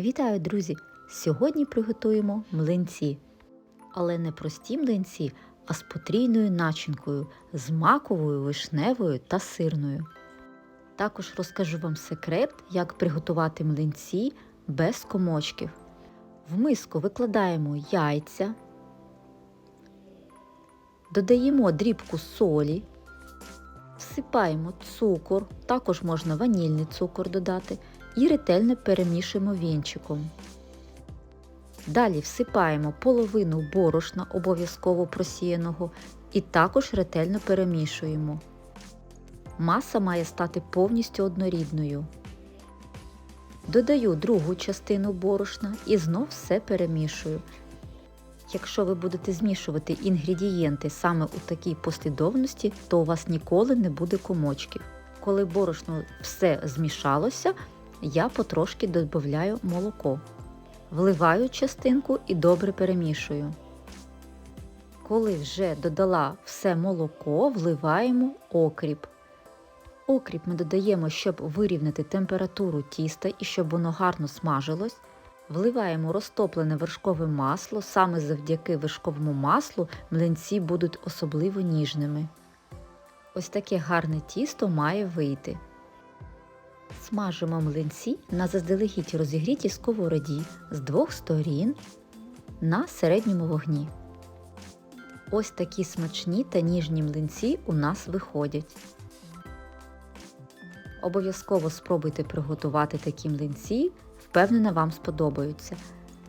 Вітаю, друзі! Сьогодні приготуємо млинці. Але не прості млинці, а з потрійною начинкою, з маковою, вишневою та сирною. Також розкажу вам секрет, як приготувати млинці без комочків. В миску викладаємо яйця, додаємо дрібку солі, всипаємо цукор, також можна ванільний цукор додати і ретельно перемішуємо вінчиком. Далі всипаємо половину борошна обов'язково просіяного і також ретельно перемішуємо. Маса має стати повністю однорідною. Додаю другу частину борошна і знов все перемішую. Якщо ви будете змішувати інгредієнти саме у такій послідовності, то у вас ніколи не буде комочків. Коли борошно все змішалося, я потрошки додаю молоко. Вливаю частинку і добре перемішую. Коли вже додала все молоко, вливаємо окріп. Окріп ми додаємо, щоб вирівняти температуру тіста і щоб воно гарно смажилось. Вливаємо розтоплене вершкове масло, саме завдяки вершковому маслу млинці будуть особливо ніжними. Ось таке гарне тісто має вийти. Смажимо млинці на заздалегідь розігрітій сковороді з двох сторін на середньому вогні. Ось такі смачні та ніжні млинці у нас виходять. Обов'язково спробуйте приготувати такі млинці, впевнена, вам сподобаються.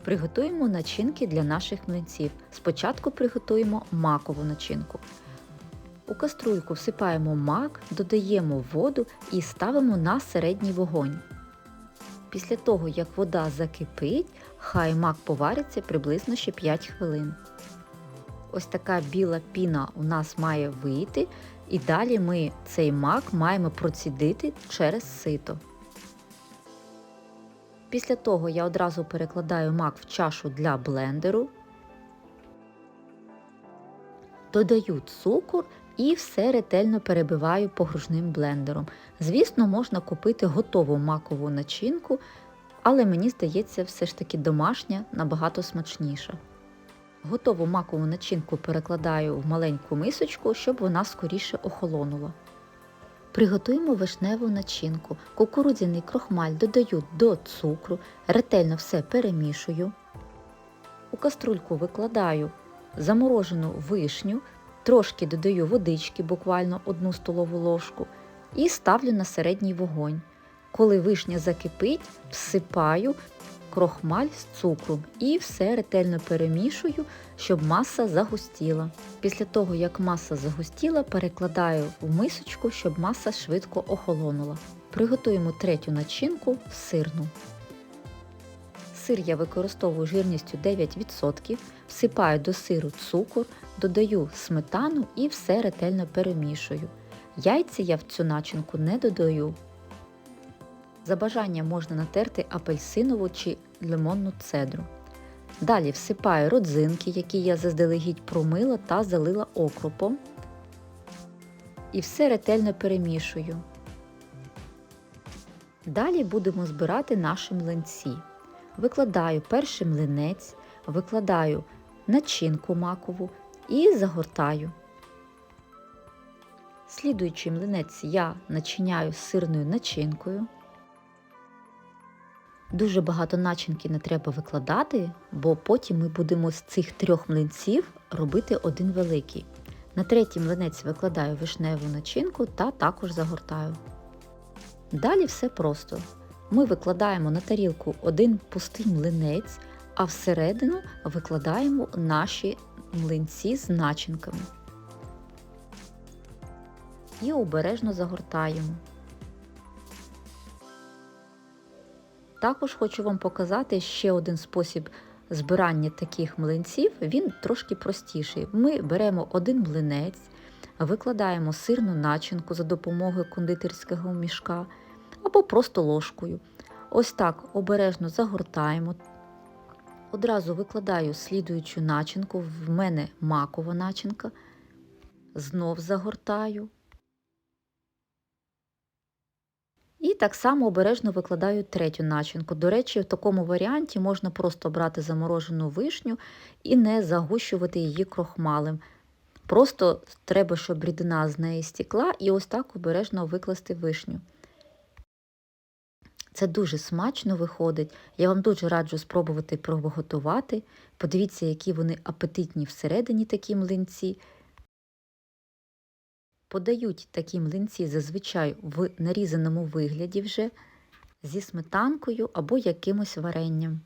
Приготуємо начинки для наших млинців. Спочатку приготуємо макову начинку. У каструльку всипаємо мак, додаємо воду і ставимо на середній вогонь. Після того, як вода закипить, хай мак повариться приблизно ще 5 хвилин. Ось така біла піна у нас має вийти, і далі ми цей мак маємо процідити через сито. Після того я одразу перекладаю мак в чашу для блендеру, додаю цукор і все ретельно перебиваю погружним блендером. Звісно, можна купити готову макову начинку, але мені здається, все ж таки домашня набагато смачніша. Готову макову начинку перекладаю в маленьку мисочку, щоб вона скоріше охолонула. Приготуємо вишневу начинку. Кукурудзяний крохмаль додаю до цукру, ретельно все перемішую. У каструльку викладаю заморожену вишню, трошки додаю водички, буквально одну столову ложку, і ставлю на середній вогонь. Коли вишня закипить, всипаю крохмаль з цукром і все ретельно перемішую, щоб маса загустіла. Після того, як маса загустіла, перекладаю в мисочку, щоб маса швидко охолонула. Приготуємо третю начинку сирну. Сир я використовую жирністю 9%, всипаю до сиру цукор, додаю сметану і все ретельно перемішую. Яйця я в цю начинку не додаю. За бажанням можна натерти апельсинову чи лимонну цедру. Далі всипаю родзинки, які я заздалегідь промила та залила окропом. І все ретельно перемішую. Далі будемо збирати наші млинці. Викладаю перший млинець, викладаю начинку макову і загортаю. Слідуючий млинець я начиняю сирною начинкою. Дуже багато начинки не треба викладати, бо потім ми будемо з цих трьох млинців робити один великий. На третій млинець викладаю вишневу начинку та також загортаю. Далі все просто. Ми викладаємо на тарілку один пустий млинець, а всередину викладаємо наші млинці з начинками. І обережно загортаємо. Також хочу вам показати ще один спосіб збирання таких млинців, він трошки простіший. Ми беремо один млинець, викладаємо сирну начинку за допомогою кондитерського мішка або просто ложкою. Ось так обережно загортаємо. Одразу викладаю слідуючу начинку, в мене макова начинка, знов загортаю. І так само обережно викладаю третю начинку. До речі, в такому варіанті можна просто брати заморожену вишню і не загущувати її крохмалем. Просто треба, щоб рідина з неї стікла, і ось так обережно викласти вишню. Це дуже смачно виходить. Я вам дуже раджу спробувати приготувати. Подивіться, які вони апетитні всередині такі млинці. Подають такі млинці зазвичай в нарізаному вигляді вже зі сметанкою або якимось варенням.